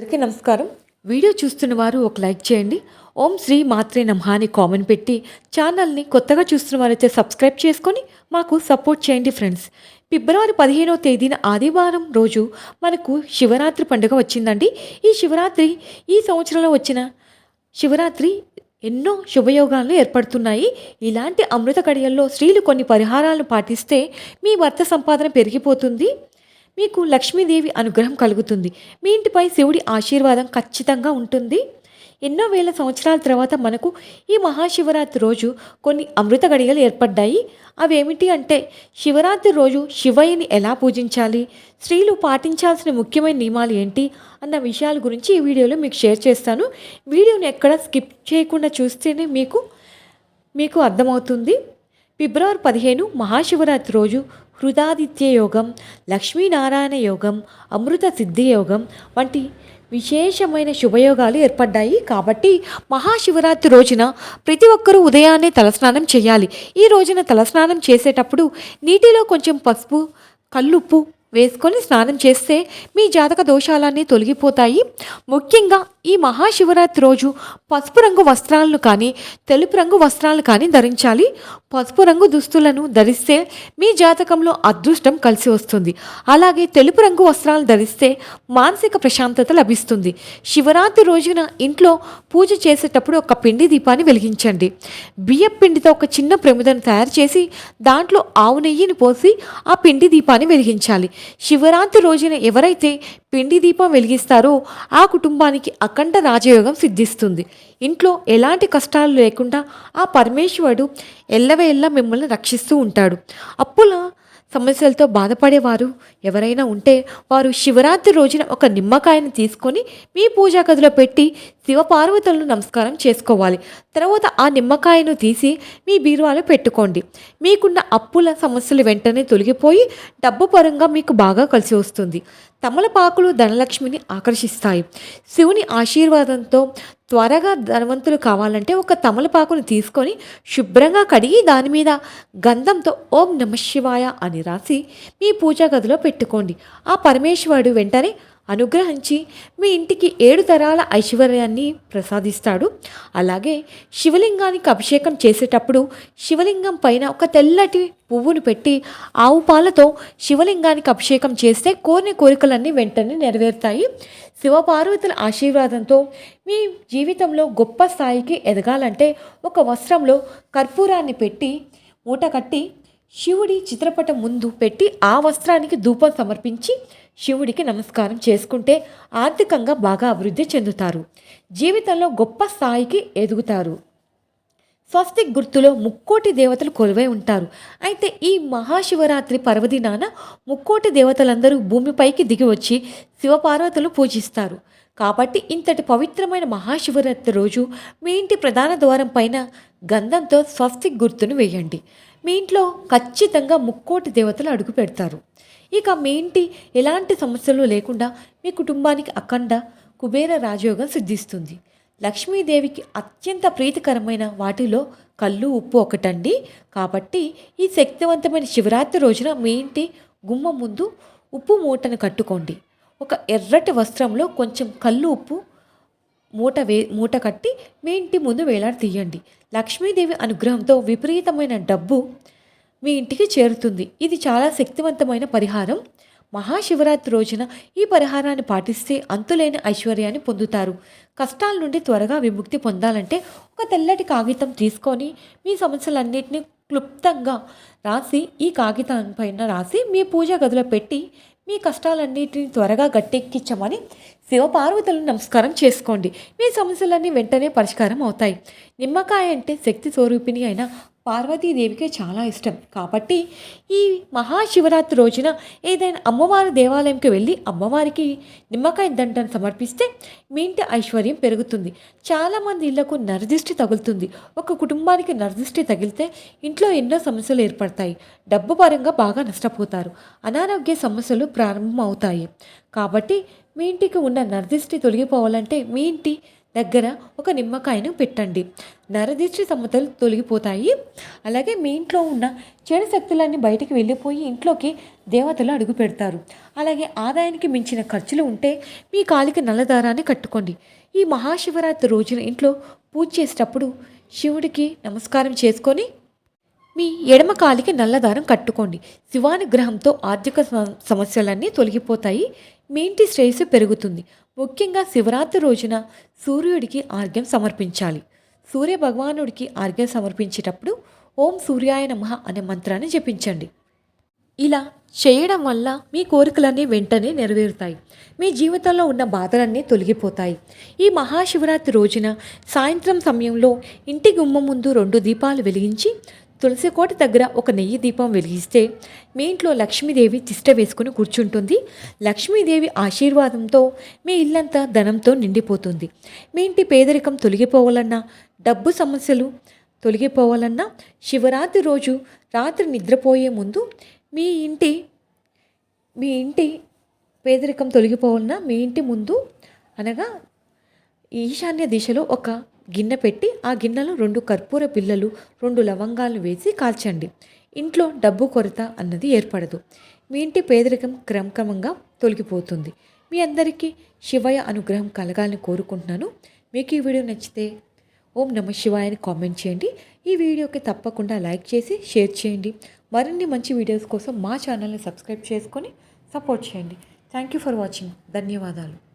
అందరికీ నమస్కారం. వీడియో చూస్తున్న వారు ఒక లైక్ చేయండి. ఓం శ్రీ మాత్రే నమః అని కామెంట్ పెట్టి ఛానల్ని కొత్తగా చూస్తున్న వారైతే సబ్స్క్రైబ్ చేసుకొని మాకు సపోర్ట్ చేయండి ఫ్రెండ్స్. ఫిబ్రవరి పదిహేనవ తేదీన ఆదివారం రోజు మనకు శివరాత్రి పండుగ వచ్చిందండి. ఈ శివరాత్రి ఈ సంవత్సరంలో వచ్చిన శివరాత్రి ఎన్నో శుభయోగాలు ఏర్పడుతున్నాయి. ఇలాంటి అమృత కడియల్లో స్త్రీలు కొన్ని పరిహారాలను పాటిస్తే మీ భర్త సంపాదన పెరిగిపోతుంది. మీకు లక్ష్మీదేవి అనుగ్రహం కలుగుతుంది. మీ ఇంటిపై శివుడి ఆశీర్వాదం ఖచ్చితంగా ఉంటుంది. ఎన్నో వేల సంవత్సరాల తర్వాత మనకు ఈ మహాశివరాత్రి రోజు కొన్ని అమృత గడియలు ఏర్పడ్డాయి. అవేమిటి అంటే శివరాత్రి రోజు శివయ్యని ఎలా పూజించాలి? స్త్రీలు పాటించాల్సిన ముఖ్యమైన నియమాలు ఏంటి? అన్న విషయాల గురించి ఈ వీడియోలో మీకు షేర్ చేస్తాను. వీడియోని ఎక్కడ స్కిప్ చేయకుండా చూస్తేనే మీకు మీకు అర్థమవుతుంది. ఫిబ్రవరి పదిహేను మహాశివరాత్రి రోజు హృదాదిత్య యోగం లక్ష్మీనారాయణ యోగం అమృత సిద్ధి యోగం వంటి విశేషమైన శుభయోగాలు ఏర్పడ్డాయి. కాబట్టి మహాశివరాత్రి రోజున ప్రతి ఒక్కరూ ఉదయాన్నే తలస్నానం చేయాలి. ఈ రోజున తలస్నానం చేసేటప్పుడు నీటిలో కొంచెం పసుపు కల్లుప్పు వేసుకొని స్నానం చేస్తే మీ జాతక దోషాలన్నీ తొలగిపోతాయి. ముఖ్యంగా ఈ మహాశివరాత్రి రోజు పసుపు రంగు వస్త్రాలను కానీ తెలుపు రంగు వస్త్రాలను కానీ ధరించాలి. పసుపు రంగు దుస్తులను ధరిస్తే మీ జాతకంలో అదృష్టం కలిసి వస్తుంది. అలాగే తెలుపు రంగు వస్త్రాలను ధరిస్తే మానసిక ప్రశాంతత లభిస్తుంది. శివరాత్రి రోజున ఇంట్లో పూజ చేసేటప్పుడు ఒక పిండి దీపాన్ని వెలిగించండి. బియ్యం పిండితో ఒక చిన్న ప్రమిదను తయారు చేసి దాంట్లో ఆవు నెయ్యిని పోసి ఆ పిండి దీపాన్ని వెలిగించాలి. శివరాత్రి రోజున ఎవరైతే పిండి దీపం వెలిగిస్తారో ఆ కుటుంబానికి అఖండ రాజయోగం సిద్ధిస్తుంది. ఇంట్లో ఎలాంటి కష్టాలు లేకుండా ఆ పరమేశ్వరుడు ఎల్లవేళ్ళ మిమ్మల్ని రక్షిస్తూ ఉంటాడు. అప్పుల సమస్యలతో బాధపడేవారు ఎవరైనా ఉంటే వారు శివరాత్రి రోజున ఒక నిమ్మకాయను తీసుకొని మీ పూజా గదిలో పెట్టి శివపార్వతులను నమస్కారం చేసుకోవాలి. తర్వాత ఆ నిమ్మకాయను తీసి మీ బీరువాలో పెట్టుకోండి. మీకున్న అప్పుల సమస్యలు వెంటనే తొలగిపోయి డబ్బు పరంగా మీకు బాగా కలిసి వస్తుంది. తమలపాకులు ధనలక్ష్మిని ఆకర్షిస్తాయి. శివుని ఆశీర్వాదంతో త్వరగా ధనవంతులు కావాలంటే ఒక తమలపాకును తీసుకొని శుభ్రంగా కడిగి దాని మీద గంధంతో ఓం నమ శివాయ అని రాసి మీ పూజా గదిలో పెట్టుకోండి. ఆ పరమేశ్వరుడు వెంటనే అనుగ్రహించి మీ ఇంటికి ఏడు తరాల ఐశ్వర్యాన్ని ప్రసాదిస్తాడు. అలాగే శివలింగానికి అభిషేకం చేసేటప్పుడు శివలింగం పైన ఒక తెల్లటి పువ్వును పెట్టి ఆవు పాలతో శివలింగానికి అభిషేకం చేస్తే కోరిన కోరికలన్నీ వెంటనే నెరవేరుతాయి. శివపార్వతుల ఆశీర్వాదంతో మీ జీవితంలో గొప్ప స్థాయికి ఎదగాలంటే ఒక వస్త్రంలో కర్పూరాన్ని పెట్టి మూట కట్టి శివుడి చిత్రపటం ముందు పెట్టి ఆ వస్త్రానికి ధూపం సమర్పించి శివుడికి నమస్కారం చేసుకుంటే ఆర్థికంగా బాగా అభివృద్ధి చెందుతారు. జీవితంలో గొప్ప స్థాయికి ఎదుగుతారు. స్వస్తిక్ గుర్తులో ముక్కోటి దేవతలు కొలువై ఉంటారు. అయితే ఈ మహాశివరాత్రి పర్వదినాన ముక్కోటి దేవతలందరూ భూమిపైకి దిగి వచ్చి శివపార్వతులు పూజిస్తారు. కాబట్టి ఇంతటి పవిత్రమైన మహాశివరాత్రి రోజు మీ ఇంటి ప్రధాన ద్వారం పైన గంధంతో స్వస్తిక్ గుర్తును వేయండి. మీ ఇంట్లో ఖచ్చితంగా ముక్కోటి దేవతలు అడుగు పెడతారు. ఇక మీ ఇంటి ఎలాంటి సమస్యలు లేకుండా మీ కుటుంబానికి అఖండ కుబేర రాజయోగం సిద్ధిస్తుంది. లక్ష్మీదేవికి అత్యంత ప్రీతికరమైన వాటిలో కళ్ళు ఉప్పు ఒకటండి. కాబట్టి ఈ శక్తివంతమైన శివరాత్రి రోజున మీ ఇంటి గుమ్మ ముందు ఉప్పు మూటను కట్టుకోండి. ఒక ఎర్రటి వస్త్రంలో కొంచెం కళ్ళు ఉప్పు మూట వే మూట కట్టి మీ ఇంటి ముందు వేలాడి తీయండి. లక్ష్మీదేవి అనుగ్రహంతో విపరీతమైన డబ్బు మీ ఇంటికి చేరుతుంది. ఇది చాలా శక్తివంతమైన పరిహారం. మహాశివరాత్రి రోజున ఈ పరిహారాన్ని పాటిస్తే అంతులేని ఐశ్వర్యాన్ని పొందుతారు. కష్టాల నుండి త్వరగా విముక్తి పొందాలంటే ఒక తెల్లటి కాగితం తీసుకొని మీ సమస్యలన్నింటినీ క్లుప్తంగా రాసి ఈ కాగితం పైన రాసి మీ పూజా గదిలో పెట్టి మీ కష్టాలన్నింటినీ త్వరగా గట్టెక్కించమని శివపార్వతులను నమస్కారం చేసుకోండి. మీ సమస్యలన్నీ వెంటనే పరిష్కారం అవుతాయి. నిమ్మకాయ అంటే శక్తి స్వరూపిణి అయిన పార్వతీదేవికి చాలా ఇష్టం. కాబట్టి ఈ మహాశివరాత్రి రోజున ఏదైనా అమ్మవారి దేవాలయంకి వెళ్ళి అమ్మవారికి నిమ్మకాయ దండను సమర్పిస్తే మీ ఇంటి ఐశ్వర్యం పెరుగుతుంది. చాలామంది ఇళ్ళకు నరదిష్టి తగులుతుంది. ఒక కుటుంబానికి నరదిష్టి తగిలితే ఇంట్లో ఎన్నో సమస్యలు ఏర్పడతాయి. డబ్బు పరంగా బాగా నష్టపోతారు. అనారోగ్య సమస్యలు ప్రారంభమవుతాయి. కాబట్టి మీ ఇంటికి ఉన్న నరదిష్టి తొలగిపోవాలంటే మీ ఇంటి దగ్గర ఒక నిమ్మకాయను పెట్టండి. నరదిష్టి సమతలు తొలగిపోతాయి. అలాగే మీ ఇంట్లో ఉన్న చెడు శక్తులన్నీ బయటికి వెళ్ళిపోయి ఇంట్లోకి దేవతలు అడుగు పెడతారు. అలాగే ఆదాయానికి మించిన ఖర్చులు ఉంటే మీ కాలికి నల్లదారాన్ని కట్టుకోండి. ఈ మహాశివరాత్రి రోజున ఇంట్లో పూజ చేసేటప్పుడు శివుడికి నమస్కారం చేసుకొని మీ ఎడమ కాలికి నల్లదారం కట్టుకోండి. శివానుగ్రహంతో ఆర్థిక సమస్యలన్నీ తొలగిపోతాయి. మీ ఇంటి శ్రేయస్సు పెరుగుతుంది. ముఖ్యంగా శివరాత్రి రోజున సూర్యుడికి ఆర్ఘ్యం సమర్పించాలి. సూర్య భగవానుడికి ఆర్ఘ్యం సమర్పించేటప్పుడు ఓం సూర్యాయ నమ అనే మంత్రాన్ని జపించండి. ఇలా చేయడం వల్ల మీ కోరికలన్నీ వెంటనే నెరవేరుతాయి. మీ జీవితంలో ఉన్న బాధలన్నీ తొలగిపోతాయి. ఈ మహాశివరాత్రి రోజున సాయంత్రం సమయంలో ఇంటి గుమ్మ ముందు రెండు దీపాలు వెలిగించి తులసి కోట దగ్గర ఒక నెయ్యి దీపం వెలిగిస్తే మీ ఇంట్లో లక్ష్మీదేవి తిష్ట వేసుకుని కూర్చుంటుంది. లక్ష్మీదేవి ఆశీర్వాదంతో మీ ఇల్లంతా ధనంతో నిండిపోతుంది. మీ ఇంటి పేదరికం తొలగిపోవాలన్నా డబ్బు సమస్యలు తొలగిపోవాలన్నా శివరాత్రి రోజు రాత్రి నిద్రపోయే ముందు మీ ఇంటి మీ ఇంటి పేదరికం తొలగిపోవాలన్నా మీ ఇంటి ముందు అనగా ఈశాన్య దిశలో ఒక గిన్నె పెట్టి ఆ గిన్నెలో రెండు కర్పూర పిల్లలు రెండు లవంగాలు వేసి కాల్చండి. ఇంట్లో డబ్బు కొరత అన్నది ఏర్పడదు. మీ ఇంటి పేదరికం క్రమక్రమంగా తొలగిపోతుంది. మీ అందరికీ శివయ అనుగ్రహం కలగాలని కోరుకుంటున్నాను. మీకు ఈ వీడియో నచ్చితే ఓం నమ శివాయ అని కామెంట్ చేయండి. ఈ వీడియోకి తప్పకుండా లైక్ చేసి షేర్ చేయండి. మరిన్ని మంచి వీడియోస్ కోసం మా ఛానల్ని సబ్స్క్రైబ్ చేసుకొని సపోర్ట్ చేయండి. Thank you for watching. ధన్యవాదాలు.